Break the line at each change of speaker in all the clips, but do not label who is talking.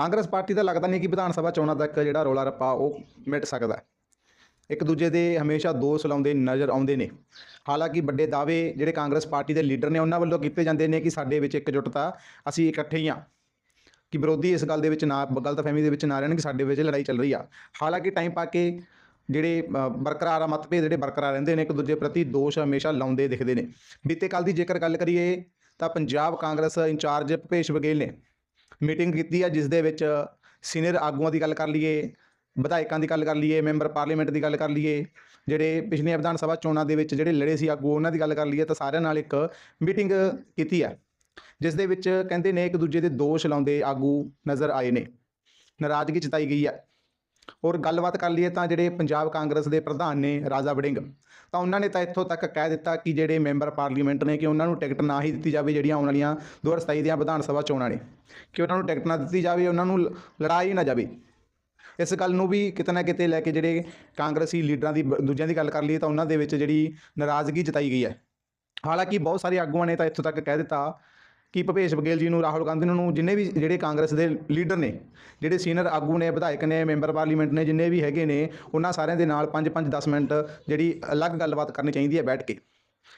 Congress party ਦਾ ਲੱਗਦਾ ਨਹੀਂ ਕਿ ਵਿਧਾਨ ਸਭਾ ਚੋਣਾਂ ਤੱਕ ਜਿਹੜਾ ਰੌਲਾ ਰੱਪਾ ਉਹ ਮਿਟ ਸਕਦਾ। ਇੱਕ ਦੂਜੇ ਦੇ ਹਮੇਸ਼ਾ ਦੋਸ਼ ਲਾਉਂਦੇ ਨਜ਼ਰ ਆਉਂਦੇ ਨੇ। ਹਾਲਾਂਕਿ ਵੱਡੇ ਦਾਅਵੇ ਜਿਹੜੇ ਕਾਂਗਰਸ ਪਾਰਟੀ ਦੇ ਲੀਡਰ ਨੇ ਉਹਨਾਂ ਵੱਲੋਂ ਕੀਤੇ ਜਾਂਦੇ ਨੇ ਕਿ ਸਾਡੇ ਵਿੱਚ ਇਕਜੁੱਟਤਾ ਅਸੀਂ ਇਕੱਠੇ ਹੀ ਹਾਂ। ਕਿ ਵਿਰੋਧੀ ਇਸ ਗੱਲ ਦੇ ਵਿੱਚ ਨਾ, ਗਲਤਫਹਿਮੀ ਦੇ ਵਿੱਚ ਨਾ ਰਹਿਣ ਕਿ ਸਾਡੇ ਵਿੱਚ ਲੜਾਈ ਚੱਲ ਰਹੀ ਆ। ਹਾਲਾਂਕਿ ਟਾਈਮ ਪਾ ਕੇ ਜਿਹੜੇ ਬਰਕਰਾਰ ਆ, ਮਤਭੇਦ ਜਿਹੜੇ ਬਰਕਰਾਰ ਰਹਿੰਦੇ ਨੇ, ਇੱਕ ਦੂਜੇ ਪ੍ਰਤੀ ਦੋਸ਼ ਹਮੇਸ਼ਾ ਲਾਉਂਦੇ ਦਿਖਦੇ ਨੇ। ਬੀਤੇ ਕੱਲ ਦੀ ਜੇਕਰ ਗੱਲ ਕਰੀਏ ਤਾਂ ਪੰਜਾਬ ਕਾਂਗਰਸ ਇੰਚਾਰਜ ਭੁਪੇਸ਼ ਬਘੇਲ ਨੇ ਮੀਟਿੰਗ ਕੀਤੀ ਆ ਜਿਸ ਦੇ ਵਿੱਚ ਸੀਨੀਅਰ ਆਗੂਆਂ ਦੀ ਗੱਲ ਕਰ ਲਈਏ, ਵਿਧਾਇਕਾਂ ਦੀ ਗੱਲ ਕਰ ਲਈਏ, ਮੈਂਬਰ ਪਾਰਲੀਮੈਂਟ ਦੀ ਗੱਲ ਕਰ ਲਈਏ, ਜਿਹੜੇ ਪਿਛਲੀਆਂ ਵਿਧਾਨ ਸਭਾ ਚੋਣਾਂ ਦੇ ਵਿੱਚ ਜਿਹੜੇ ਲੜੇ ਸੀ ਆਗੂ, ਉਹਨਾਂ ਦੀ ਗੱਲ ਕਰ ਲਈਏ, ਤਾਂ ਸਾਰਿਆਂ ਨਾਲ ਇੱਕ ਮੀਟਿੰਗ ਕੀਤੀ ਹੈ ਜਿਸ ਦੇ ਵਿੱਚ ਕਹਿੰਦੇ ਨੇ ਇੱਕ ਦੂਜੇ ਦੇ ਦੋਸ਼ ਲਾਉਂਦੇ ਆਗੂ ਨਜ਼ਰ ਆਏ ਨੇ, ਨਾਰਾਜ਼ਗੀ ਜਤਾਈ ਗਈ ਹੈ ਔਰ ਗੱਲਬਾਤ ਕਰ ਲਈਏ ਤਾਂ ਜਿਹੜੇ ਪੰਜਾਬ ਕਾਂਗਰਸ ਦੇ ਪ੍ਰਧਾਨ ਨੇ ਰਾਜਾ ਵੜਿੰਗ, ਤਾਂ ਉਹਨਾਂ ਨੇ ਤਾਂ ਇੱਥੋਂ ਤੱਕ ਕਹਿ ਦਿੱਤਾ ਕਿ ਜਿਹੜੇ ਮੈਂਬਰ ਪਾਰਲੀਮੈਂਟ ਨੇ ਕਿ ਉਹਨਾਂ ਨੂੰ ਟਿਕਟ ਨਾ ਹੀ ਦਿੱਤੀ ਜਾਵੇ ਜਿਹੜੀਆਂ ਆਉਣ ਵਾਲੀਆਂ 2027 ਦੀਆਂ ਵਿਧਾਨ ਸਭਾ ਚੋਣਾਂ ਨੇ, ਕਿ ਉਹਨਾਂ ਨੂੰ ਟਿਕਟ ਨਾ ਦਿੱਤੀ ਜਾਵੇ, ਉਹਨਾਂ ਨੂੰ ਲ- ਲੜਾਈ ਨਾ ਜਾਵੇ। ਇਸ ਗੱਲ ਨੂੰ ਵੀ ਕਿਤੇ ਨਾ ਕਿਤੇ ਲੈ ਕੇ ਜਿਹੜੇ ਕਾਂਗਰਸੀ ਲੀਡਰਾਂ ਦੀ ਬ- ਦੂਜਿਆਂ ਦੀ ਗੱਲ ਕਰ ਲਈਏ ਤਾਂ ਉਹਨਾਂ ਦੇ ਵਿੱਚ ਜਿਹੜੀ ਨਾਰਾਜ਼ਗੀ ਜਤਾਈ ਗਈ ਹੈ। ਹਾਲਾਂਕਿ ਬਹੁਤ ਸਾਰੇ ਆਗੂਆਂ ਨੇ ਤਾਂ ਇੱਥੋਂ ਤੱਕ ਕਹਿ ਦਿੱਤਾ ਕਿ ਭੁਪੇਸ਼ ਬਘੇਲ ਜੀ ਨੂੰ, ਰਾਹੁਲ ਗਾਂਧੀ ਨੂੰ, ਜਿੰਨੇ ਵੀ ਜਿਹੜੇ ਕਾਂਗਰਸ ਦੇ ਲੀਡਰ ਨੇ, ਜਿਹੜੇ ਸੀਨੀਅਰ ਆਗੂ ਨੇ, ਵਿਧਾਇਕ ਨੇ, ਮੈਂਬਰ ਪਾਰਲੀਮੈਂਟ ਨੇ, ਜਿੰਨੇ ਵੀ ਹੈਗੇ ਨੇ, ਉਹਨਾਂ ਸਾਰਿਆਂ ਦੇ ਨਾਲ 5-5 10 ਮਿੰਟ ਜਿਹੜੀ ਅਲੱਗ ਗੱਲਬਾਤ ਕਰਨੀ ਚਾਹੀਦੀ ਹੈ ਬੈਠ ਕੇ।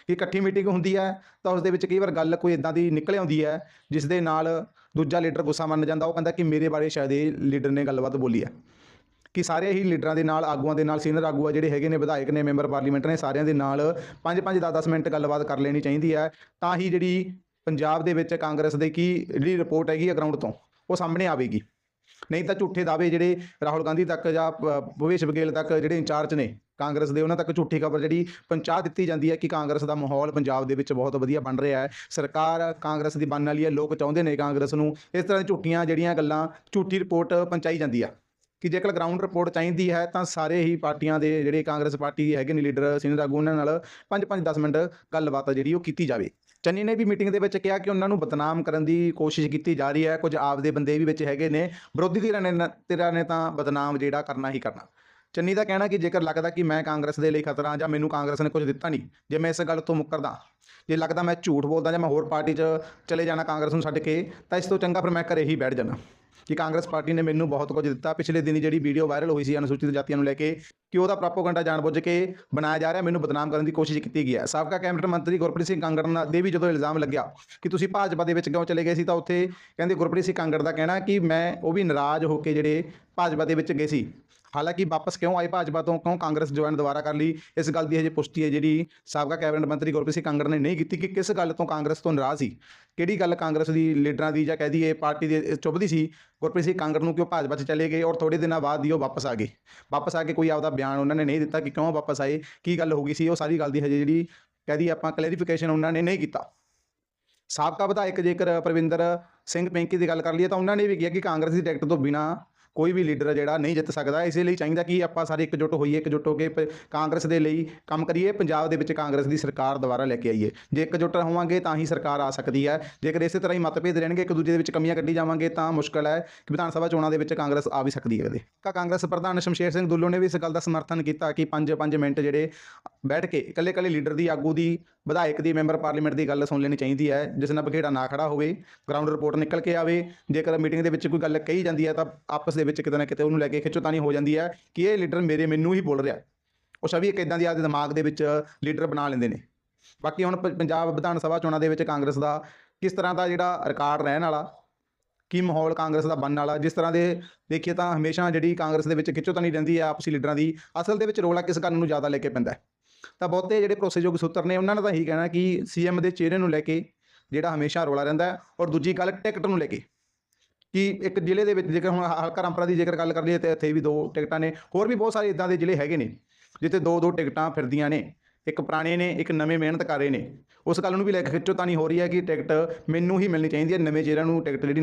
ਕਿ ਇਕੱਠੀ ਮੀਟਿੰਗ ਹੁੰਦੀ ਹੈ, ਤਾਂ ਉਸ ਦੇ ਵਿੱਚ ਕਈ ਵਾਰ ਗੱਲ ਕੋਈ ਇਦਾਂ ਦੀ ਨਿਕਲ ਆਉਂਦੀ ਹੈ ਜਿਸ ਦੇ ਨਾਲ ਦੂਜਾ ਲੀਡਰ ਗੁੱਸਾ ਮੰਨ ਜਾਂਦਾ, ਉਹ ਕਹਿੰਦਾ ਕਿ ਮੇਰੇ ਬਾਰੇ ਸ਼ਾਇਦ ਇਹ ਲੀਡਰ ਨੇ ਗੱਲਬਾਤ ਬੋਲੀ ਹੈ। ਕਿ ਸਾਰੇ ਹੀ ਲੀਡਰਾਂ ਦੇ ਨਾਲ, ਆਗੂਆਂ ਦੇ ਨਾਲ, ਸੀਨੀਅਰ ਆਗੂ ਆ ਜਿਹੜੇ ਹੈਗੇ ਨੇ, ਵਿਧਾਇਕ ਨੇ, ਮੈਂਬਰ ਪਾਰਲੀਮੈਂਟ ਨੇ, ਸਾਰਿਆਂ ਦੇ ਨਾਲ 5-5 10-10 ਮਿੰਟ ਗੱਲਬਾਤ ਕਰ ਲੈਣੀ ਚਾਹੀਦੀ ਹੈ। ਤਾਂ ਹੀ ਜਿਹੜੀ ਪੰਜਾਬ ਦੇ ਵਿੱਚ ਕਾਂਗਰਸ ਦੇ ਕੀ ਜਿਹੜੀ ਰਿਪੋਰਟ ਹੈਗੀ ਆ ਗਰਾਊਂਡ ਤੋਂ, ਉਹ ਸਾਹਮਣੇ ਆਵੇਗੀ। ਨਹੀਂ ਤਾਂ ਝੂਠੇ ਦਾਅਵੇ ਜਿਹੜੇ ਰਾਹੁਲ ਗਾਂਧੀ ਤੱਕ ਜਾਂ ਭ- ਭੁਪੇਸ਼ ਬਘੇਲ ਤੱਕ ਜਿਹੜੇ ਇੰਚਾਰਜ ਨੇ ਕਾਂਗਰਸ ਦੇ, ਉਹਨਾਂ ਤੱਕ ਝੂਠੀ ਖਬਰ ਜਿਹੜੀ ਪਹੁੰਚਾ ਦਿੱਤੀ ਜਾਂਦੀ ਹੈ ਕਿ ਕਾਂਗਰਸ ਦਾ ਮਾਹੌਲ ਪੰਜਾਬ ਦੇ ਵਿੱਚ ਬਹੁਤ ਵਧੀਆ ਬਣ ਰਿਹਾ ਹੈ। ਸਰਕਾਰ ਕਾਂਗਰਸ ਦੀ ਬਣਨ ਵਾਲੀ ਹੈ, ਲੋਕ ਚਾਹੁੰਦੇ ਨੇ ਕਾਂਗਰਸ ਨੂੰ। ਇਸ ਤਰ੍ਹਾਂ ਝੂਠੀਆਂ ਜਿਹੜੀਆਂ ਗੱਲਾਂ, ਝੂਠੀ ਰਿਪੋਰਟ ਪਹੁੰਚਾਈ ਜਾਂਦੀ ਆ। ਕਿ ਜੇਕਰ ਗਰਾਊਂਡ ਰਿਪੋਰਟ ਚਾਹੀਦੀ ਹੈ, ਤਾਂ ਸਾਰੇ ਹੀ ਪਾਰਟੀਆਂ ਦੇ ਜਿਹੜੇ ਕਾਂਗਰਸ ਪਾਰਟੀ ਹੈਗੇ ਨੇ ਲੀਡਰ ਸੀਨੀਅਰ ਆਗੂ, ਉਹਨਾਂ ਨਾਲ 5-5 10 ਮਿੰਟ ਗੱਲਬਾਤ ਜਿਹੜੀ ਉਹ ਕੀਤੀ ਜਾਵੇ। ਚੰਨੀ ਨੇ ਵੀ ਮੀਟਿੰਗ ਦੇ ਵਿੱਚ ਕਿਹਾ ਕਿ ਉਹਨਾਂ ਨੂੰ ਬਦਨਾਮ ਕਰਨ ਦੀ ਕੋਸ਼ਿਸ਼ ਕੀਤੀ ਜਾ ਰਹੀ ਹੈ। ਕੁਝ ਆਪਦੇ ਬੰਦੇ ਵੀ ਵਿੱਚ ਹੈਗੇ ਨੇ। ਵਿਰੋਧੀ ਧਿਰਾਂ ਨੇ ਧਿਰਾਂ ਨੇ ਤਾਂ ਬਦਨਾਮ ਜਿਹੜਾ ਕਰਨਾ ਹੀ ਕਰਨਾ। ਚੰਨੀ ਦਾ ਕਹਿਣਾ ਕਿ ਜੇਕਰ ਲੱਗਦਾ ਕਿ ਮੈਂ ਕਾਂਗਰਸ ਦੇ ਲਈ ਖਤਰਾ ਜਾਂ ਮੈਨੂੰ ਕਾਂਗਰਸ ਨੇ ਕੁਝ ਦਿੱਤਾ ਨਹੀਂ, ਜੇ ਮੈਂ ਇਸ ਗੱਲ ਤੋਂ ਮੁੱਕਰਦਾ, ਜੇ ਲੱਗਦਾ ਮੈਂ ਝੂਠ ਬੋਲਦਾ ਜਾਂ ਮੈਂ ਹੋਰ ਪਾਰਟੀ 'ਚ ਚਲੇ ਜਾਣਾ ਕਾਂਗਰਸ ਨੂੰ ਛੱਡ ਕੇ, ਤਾਂ ਇਸ ਤੋਂ ਚੰਗਾ ਫਿਰ ਮੈਂ ਘਰੇ ਹੀ ਬੈਠ ਜਾਣਾ ਕਿ ਕਾਂਗਰਸ ਪਾਰਟੀ ਨੇ ਮੈਨੂੰ ਬਹੁਤ ਕੁਝ ਦਿੱਤਾ। ਪਿਛਲੇ ਦਿਨੀ ਜਿਹੜੀ ਵੀਡੀਓ ਵਾਇਰਲ ਹੋਈ ਸੀ ਅਨੁਸੂਚਿਤ ਜਾਤੀਆਂ ਨੂੰ ਲੈ ਕੇ ਕਿ ਉਹਦਾ ਪ੍ਰੋਪੋਗੈਂਡਾ ਜਾਣਬੁੱਝ ਕੇ ਬਣਾਇਆ ਜਾ ਰਿਹਾ, ਮੈਨੂੰ ਬਦਨਾਮ ਕਰਨ ਦੀ ਕੋਸ਼ਿਸ਼ ਕੀਤੀ ਗਈ ਹੈ। ਸਾਬਕਾ ਕੈਬਨਿਟ ਮੰਤਰੀ ਗੁਰਪ੍ਰੀਤ ਸਿੰਘ ਕਾਂਗੜ ਨਾਲ ਦੇ ਵੀ ਜਦੋਂ ਇਲਜ਼ਾਮ ਲੱਗਿਆ ਕਿ ਤੁਸੀਂ ਭਾਜਪਾ ਦੇ ਵਿੱਚ ਕਿਉਂ ਚਲੇ ਗਏ ਸੀ, ਤਾਂ ਉੱਥੇ ਕਹਿੰਦੇ ਗੁਰਪ੍ਰੀਤ ਸਿੰਘ ਕਾਂਗੜ ਦਾ ਕਹਿਣਾ ਕਿ ਮੈਂ, ਉਹ ਵੀ ਨਾਰਾਜ਼ ਹੋ ਕੇ ਜਿਹੜੇ ਭਾਜਪਾ ਦੇ ਵਿੱਚ ਗਏ ਸੀ। ਹਾਲਾਂਕਿ ਵਾਪਸ ਕਿਉਂ ਆਏ ਭਾਜਪਾ ਤੋਂ? ਕਿਉਂ ਕਾਂਗਰਸ ਜੁਆਇਨ ਦੁਬਾਰਾ ਕਰ ਲਈ? ਇਸ ਗੱਲ ਦੀ ਹਜੇ ਪੁਸ਼ਟੀ ਹੈ ਜਿਹੜੀ ਸਾਬਕਾ ਕੈਬਨਿਟ ਮੰਤਰੀ ਗੁਰਪ੍ਰੀਤ ਸਿੰਘ ਕਾਂਗੜ ਨੇ ਨਹੀਂ ਕੀਤੀ ਕਿ ਕਿਸ ਗੱਲ ਤੋਂ ਕਾਂਗਰਸ ਤੋਂ ਨਾਰਾਜ਼ ਸੀ? ਕਿਹੜੀ ਗੱਲ ਕਾਂਗਰਸ ਦੀ ਲੀਡਰਾਂ ਦੀ ਜਾਂ ਕਹਿ ਦਈਏ ਪਾਰਟੀ ਦੇ ਚੁੱਭਦੀ ਸੀ? ਗੁਰਪ੍ਰੀਤ ਸਿੰਘ ਕਾਂਗੜ ਨੂੰ ਕਿ ਉਹ ਭਾਜਪਾ 'ਚ ਚਲੇ ਗਏ ਔਰ ਥੋੜੇ ਦਿਨਾਂ ਬਾਅਦ ਹੀ ਉਹ ਵਾਪਸ ਆ ਗਏ? ਵਾਪਸ ਆ ਕੇ ਕੋਈ ਆਪਦਾ ਬਿਆਨ ਉਹਨਾਂ ਨੇ ਨਹੀਂ ਦਿੱਤਾ ਕਿ ਕਿਉਂ ਵਾਪਸ ਆਏ? ਕੀ ਗੱਲ ਹੋ ਗਈ ਸੀ? ਉਹ ਸਾਰੀ ਗੱਲ ਦੀ ਹਜੇ ਜਿਹੜੀ ਕਹਿ ਦਈਏ ਆਪਾਂ ਕਲੈਰੀਫਿਕੇਸ਼ਨ ਉਹਨਾਂ ਨੇ ਨਹੀਂ ਕੀਤਾ। ਸਾਬਕਾ ਵਿਧਾਇਕ ਜੇਕਰ ਪ੍ਰਵਿੰਦਰ ਸਿੰਘ ਪੈਂਕੀ ਦੀ ਗੱਲ ਕਰ ਲਈਏ ਤਾਂ ਉਹਨਾਂ ਨੇ ਵੀ ਕਿਹਾ ਕਿ ਕਾਂਗਰਸ ਦੀ ਟਿਕਟ ਤੋਂ ਬਿਨਾ ਕੋਈ ਵੀ ਲੀਡਰ ਜਿਹੜਾ ਨਹੀਂ ਜਿੱਤ ਸਕਦਾ, ਇਸੇ ਲਈ ਚਾਹੀਦਾ ਕਿ ਆਪਾਂ ਸਾਰੇ ਇਕਜੁੱਟ ਹੋਈਏ, ਇਕਜੁੱਟ ਹੋ ਕੇ ਪ- ਕਾਂਗਰਸ ਦੇ ਲਈ ਕੰਮ ਕਰੀਏ, ਪੰਜਾਬ ਦੇ ਵਿੱਚ ਕਾਂਗਰਸ ਦੀ ਸਰਕਾਰ ਦੁਬਾਰਾ ਲੈ ਕੇ ਆਈਏ। ਜੇ ਇਕਜੁੱਟ ਹੋਵਾਂਗੇ ਤਾਂ ਹੀ ਸਰਕਾਰ ਆ ਸਕਦੀ ਹੈ। ਜੇਕਰ ਇਸੇ ਤਰ੍ਹਾਂ ਹੀ ਮਤਭੇਦ ਰਹਿਣਗੇ, ਇੱਕ ਦੂਜੇ ਦੇ ਵਿੱਚ ਕਮੀਆਂ ਕੱਢੀ ਜਾਵਾਂਗੇ ਤਾਂ ਮੁਸ਼ਕਲ ਹੈ ਕਿ ਵਿਧਾਨ ਸਭਾ ਚੋਣਾਂ ਦੇ ਵਿੱਚ ਕਾਂਗਰਸ ਆ ਵੀ ਸਕਦੀ ਹੈ। ਕਦੇ ਕਾਂਗਰਸ ਪ੍ਰਧਾਨ ਸ਼ਮਸ਼ੇਰ ਸਿੰਘ ਦੁੱਲੋ ਨੇ ਵੀ ਇਸ ਗੱਲ ਦਾ ਸਮਰਥਨ ਕੀਤਾ ਕਿ 5-5 ਮਿੰਟ ਜਿਹੜੇ ਬੈਠ ਕੇ ਇਕੱਲੇ-ਇਕੱਲੇ ਲੀਡਰ ਦੀ ਆਗੂ ਦੀ, ਵਿਧਾਇਕ ਦੀ, ਮੈਂਬਰ ਪਾਰਲੀਮੈਂਟ ਦੀ ਗੱਲ ਸੁਣ ਲੈਣੀ ਚਾਹੀਦੀ ਹੈ। ਜਿਸ ਨਾਲ ਬਖੇੜਾ ਨਾ ਖੜਾ ਹੋਵੇ ਗਰਾਊਂਡ ਰਿਪੋਰਟ ਨਿਕਲ ਕੇ ਆਵੇ, ਜੇਕਰ ਮੀਟਿੰਗ ਦੇ ਵਿੱਚ ਕੋਈ ਗੱਲ ਕਹੀ ਜਾਂਦੀ ਹੈ ਤਾਂ ਆਪਸ ਦੇ ਵਿੱਚ ਕਿਤੇ ਨਾ ਕਿਤੇ ਉਹਨੂੰ ਲੈ ਕੇ ਖਿੱਚੋਤਾਣੀ ਹੋ ਜਾਂਦੀ ਹੈ ਕਿ ਇਹ ਲੀਡਰ ਮੇਰੇ ਮੈਨੂੰ ਹੀ ਬੋਲ ਰਿਹਾ। ਉਹ ਛਵੀ ਇੱਕ ਇਦਾਂ ਦੀ ਆਪਦੇ ਦਿਮਾਗ ਦੇ ਵਿੱਚ ਲੀਡਰ ਬਣਾ ਲੈਂਦੇ ਨੇ। ਬਾਕੀ ਹੁਣ ਪ- ਪੰਜਾਬ ਵਿਧਾਨ ਸਭਾ ਚੋਣਾਂ ਦੇ ਵਿੱਚ ਕਾਂਗਰਸ ਦਾ ਕਿਸ ਤਰ੍ਹਾਂ ਦਾ ਜਿਹੜਾ ਰਿਕਾਰਡ ਰਹਿਣ ਵਾਲਾ, ਕੀ ਮਾਹੌਲ ਕਾਂਗਰਸ ਦਾ ਬਣਨ ਵਾਲਾ, ਜਿਸ ਤਰ੍ਹਾਂ ਦੇ ਦੇਖੀਏ ਤਾਂ ਹਮੇਸ਼ਾ ਜਿਹੜੀ ਕਾਂਗਰਸ ਦੇ ਵਿੱਚ ਖਿੱਚੋਤਾਣੀ ਰਹਿੰਦੀ ਹੈ ਆਪਸੀ ਲੀਡਰਾਂ ਦੀ, ਅਸਲ ਦੇ ਵਿੱਚ ਰੋਲਾ ਕਿਸ ਗੱਲ ਨੂੰ ਜ਼ਿਆਦਾ ਲੈ ਕੇ ਪੈਂਦਾ ਹੈ? ਤਾਂ ਬਹੁਤੇ ਜਿਹੜੇ ਭਰੋਸੇਯੋਗ ਸੂਤਰ ਨੇ, ਉਹਨਾਂ ਨੇ ਤਾਂ ਇਹੀ ਕਹਿਣਾ ਕਿ ਸੀਐਮ ਦੇ ਚਿਹਰੇ ਨੂੰ ਲੈ ਕੇ ਜਿਹੜਾ ਹਮੇਸ਼ਾ ਰੋਲਾ ਰਹਿੰਦਾ ਔਰ ਦੂਜੀ ਗੱਲ ਟਿਕਟ ਨੂੰ ਲੈ ਕੇ ਕਿ ਇੱਕ ਜ਼ਿਲ੍ਹੇ ਦੇ ਵਿੱਚ ਜੇਕਰ ਹੁਣ ਹਲਕਾ ਰਾਮਪੁਰਾ ਦੀ ਜੇਕਰ ਗੱਲ ਕਰ ਲਈਏ ਤੇ ਇੱਥੇ ਵੀ ਦੋ ਟਿਕਟਾਂ ਨੇ, ਹੋਰ ਵੀ ਬਹੁਤ ਸਾਰੇ ਇਦਾਂ ਦੇ ਜ਼ਿਲ੍ਹੇ ਹੈਗੇ ਨੇ, ਜਿੱਥੇ ਦੋ ਦੋ ਟਿਕਟਾਂ ਫਿਰਦੀਆਂ ਨੇ, ਇੱਕ ਪੁਰਾਣੇ ਨੇ, ਇੱਕ ਨਵੇਂ ਮਿਹਨਤ ਕਰ ਰਹੇ ਨੇ, ਉਸ ਗੱਲ ਨੂੰ ਵੀ ਲੈ ਕੇ ਖਿੱਚੋ ਤਾਂ ਨਹੀਂ ਹੋ ਰਹੀ ਹੈ ਕਿ ਟਿਕਟ ਮੈਨੂੰ ਹੀ ਮਿਲਣੀ ਚਾਹੀਦੀ ਹੈ, ਨਵੇਂ ਚਿਹਰਿਆਂ ਨੂੰ ਟਿਕਟ ਜਿਹੜੀ